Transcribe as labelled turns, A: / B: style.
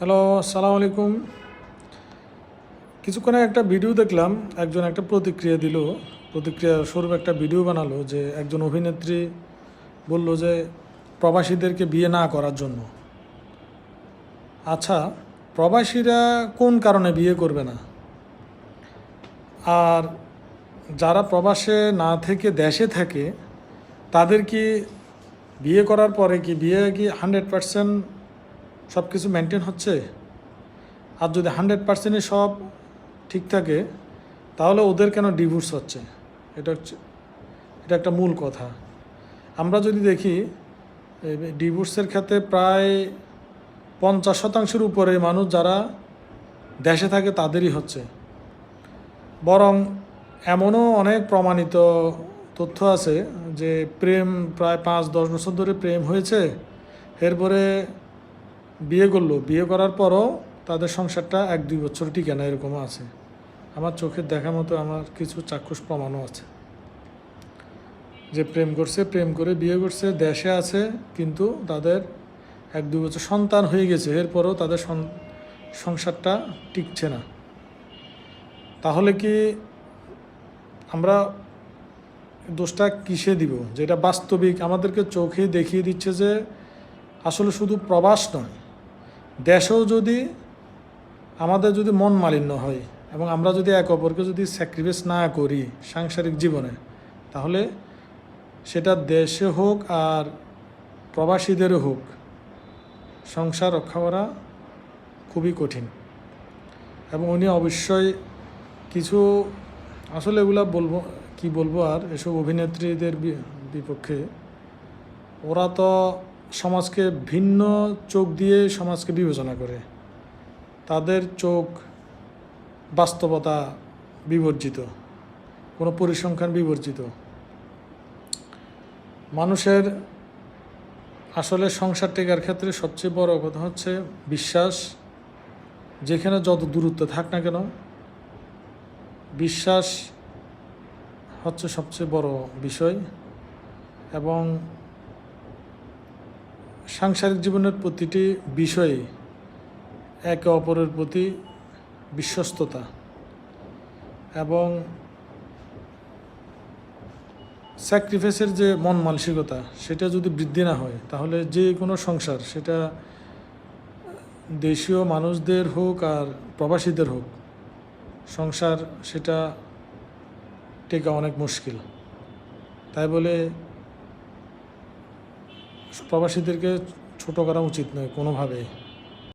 A: Hello আসসালামু আলাইকুম কিছুক্ষণ একটা ভিডিও দেখলাম, একজন একটা প্রতিক্রিয়া দিল। প্রতিক্রিয়া স্বরূপ একটা ভিডিও বানালো যে একজন অভিনেত্রী বলল যে প্রবাসীদেরকে বিয়ে না করার জন্য। আচ্ছা প্রবাসীরা কোন কারণে বিয়ে করবে না? আর যারা প্রবাসে না থেকে দেশে থাকে, তাদের কি বিয়ে করার পরে কি বিয়ে কি হান্ড্রেড পারসেন্ট সব কিছু মেনটেন হচ্ছে। আর যদি হান্ড্রেড পার্সেন্টই সব ঠিক থাকে, তাহলে ওদের কেন ডিভোর্স হচ্ছে? এটা হচ্ছে, এটা একটা মূল কথা। আমরা যদি দেখি ডিভোর্সের ক্ষেত্রে প্রায় পঞ্চাশ শতাংশের উপরে মানুষ যারা দেশে থাকে, তাদেরই হচ্ছে। বরং এমনও অনেক প্রমাণিত তথ্য আছে যে প্রেম প্রায় পাঁচ দশ বছর ধরে প্রেম হয়েছে। এরপরে বিয়ে করল। বিয়ে করার পরও তাদের সংসারটা এক দুই বছর টিকে না, এরকমও আছে। আমার চোখের দেখা মতো আমার কিছু চাক্ষুষ প্রমাণও আছে। যে প্রেম করছে, প্রেম করে বিয়ে করছে, দেশে আছে, কিন্তু তাদের এক দুই বছর সন্তান হয়ে গেছে, এরপরও তাদের সংসারটা টিকছে না। তাহলে কি আমরা দোষটা কিসে দিব? যেটা বাস্তবিক, আমাদেরকে চোখে দেখিয়ে দিচ্ছে যে আসলে শুধু প্রবাস নয় দেশেও যদি আমাদের যদি মন মালিন্য হয় এবং আমরা যদি এক অপরকে যদি স্যাক্রিফাইস না করি সাংসারিক জীবনে, তাহলে সেটা দেশে হোক আর প্রবাসীদেরও হোক সংসার রক্ষা করা খুবই কঠিন। এবং উনি অবশ্যই কিছু, আসলে এগুলা বলব, কি বলব আর এসব অভিনেত্রীদের বিপক্ষে, ওরা তো সমাজকে ভিন্ন চোখ দিয়ে সমাজকে বিবেচনা করে, তাদের চোখ বাস্তবতা বিবর্জিত, কোনো পরিসংখ্যান বিবর্জিত। মানুষের আসলে সংসার টেকার ক্ষেত্রে সবচেয়ে বড় কথা হচ্ছে বিশ্বাস। যেখানে যত দূরত্ব থাক না কেন, বিশ্বাস হচ্ছে সবচেয়ে বড় বিষয়। এবং সাংসারিক জীবনের প্রতিটি বিষয়ে একে অপরের প্রতি বিশ্বস্ততা এবং স্যাক্রিফাইসের যে মন মানসিকতা, সেটা যদি বৃদ্ধি না হয়, তাহলে যে কোনো সংসার, সেটা দেশীয় মানুষদের হোক আর প্রবাসীদের হোক, সংসার সেটা টেকা অনেক মুশকিল। তাই বলে প্রবাসীদেরকে ছোট করা উচিত নয় কোনোভাবেই।